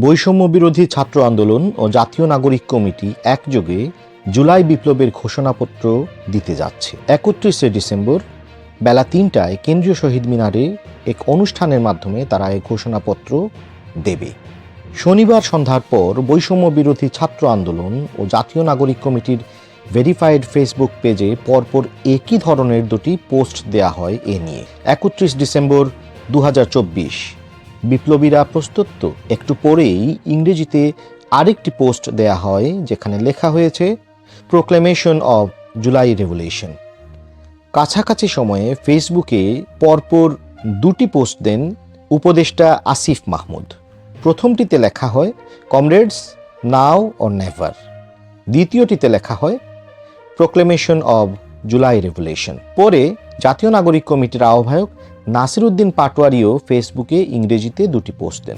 বৈষম্য বিরোধী ছাত্র আন্দোলন ও জাতীয় নাগরিক কমিটি একযোগে জুলাই বিপ্লবের ঘোষণাপত্র দিতে যাচ্ছে। একত্রিশে ডিসেম্বর বেলা তিনটায় কেন্দ্রীয় শহীদ মিনারে এক অনুষ্ঠানের মাধ্যমে তারা এই ঘোষণাপত্র দেবে। শনিবার সন্ধ্যার পর বৈষম্য বিরোধী ছাত্র আন্দোলন ও জাতীয় নাগরিক কমিটির ভেরিফাইড ফেসবুক পেজে পরপর একই ধরনের দুটি পোস্ট দেয়া হয় এ নিয়ে। একত্রিশ ডিসেম্বর দু হাজার চব্বিশ বিপ্লবীরা প্রস্তুত একটু পরেই ইংরেজিতে আরেকটি পোস্ট দেয়া হয়, যেখানে লেখা হয়েছে প্রোক্লেমেশন অব জুলাই রেভলিউশন কাছাকাছি সময়ে ফেসবুকে পরপর দুটি পোস্ট দেন উপদেষ্টা আসিফ মাহমুদ। প্রথমটিতে লেখা হয় কমরেডস নাও অর নেভার দ্বিতীয়টিতে লেখা হয় প্রোক্লেমেশন অব জুলাই রেভলিউশন পরে জাতীয় নাগরিক কমিটির আহ্বায়ক নাসির উদ্দিন পাটোয়ারিও ফেসবুকে ইংরেজিতে দুটি পোস্ট দেন।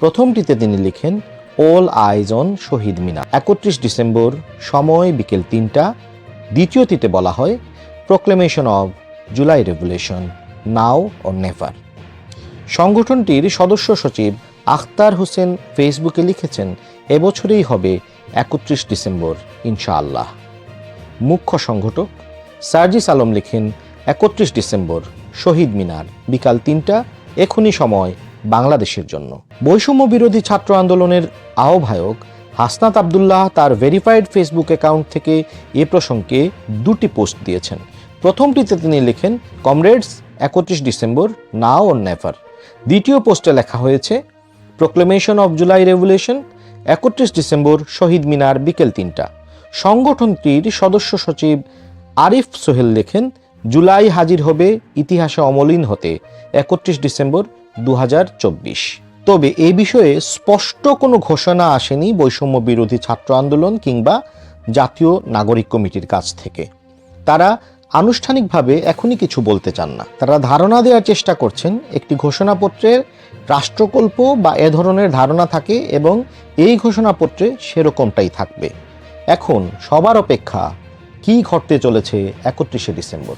প্রথমটিতে তিনি লিখেন, all eyes on Shahid Minar. একত্রিশ ডিসেম্বর, সময় বিকেল তিনটা। দ্বিতীয়টিতে বলা হয়, proclamation of July revolution, now or never. সংগঠনটির সদস্য সচিব আখতার হোসেন ফেসবুকে লিখেছেন এবছরেই হবে একত্রিশ ডিসেম্বর, ইনশাআল্লাহ। মুখ্য সংগঠক সার্জিস আলম লিখেন, একত্রিশ ডিসেম্বর শহীদ মিনার, বিকাল তিনটা, এখনই সময় বাংলাদেশের জন্য। বৈষম্য বিরোধী ছাত্র আন্দোলনের আহ্বায়ক হাসনাত আবদুল্লাহ তার ভেরিফাইড ফেসবুক অ্যাকাউন্ট থেকে এ প্রসঙ্গে দুটি পোস্ট দিয়েছেন। প্রথমটিতে তিনি লেখেন কমরেডস একত্রিশ ডিসেম্বর নাও অর নেভার দ্বিতীয় পোস্টে লেখা হয়েছে প্রোক্লেমেশন অব জুলাই রেভুলেশন একত্রিশ ডিসেম্বর, শহীদ মিনার, বিকেল তিনটা। সংগঠনটির সদস্য সচিব আরিফ সোহেল লেখেন জুলাই হাজির হবে ইতিহাসে অমলিন হতে একত্রিশ ডিসেম্বর দু হাজার চব্বিশ। তবে এ বিষয়ে স্পষ্ট কোনো ঘোষণা আসেনি বৈষম্য বিরোধী ছাত্র আন্দোলন কিংবা জাতীয় নাগরিক কমিটির কাছ থেকে। তারা আনুষ্ঠানিকভাবে এখনই কিছু বলতে চান না। তারা ধারণা দেওয়ার চেষ্টা করছেন একটি ঘোষণাপত্রের রাষ্ট্রকল্প বা এ ধরনের ধারণা থাকে এবং এই ঘোষণাপত্রে সেরকমটাই থাকবে। এখন সবার অপেক্ষা, কি ঘটতে চলেছে একত্রিশে ডিসেম্বর?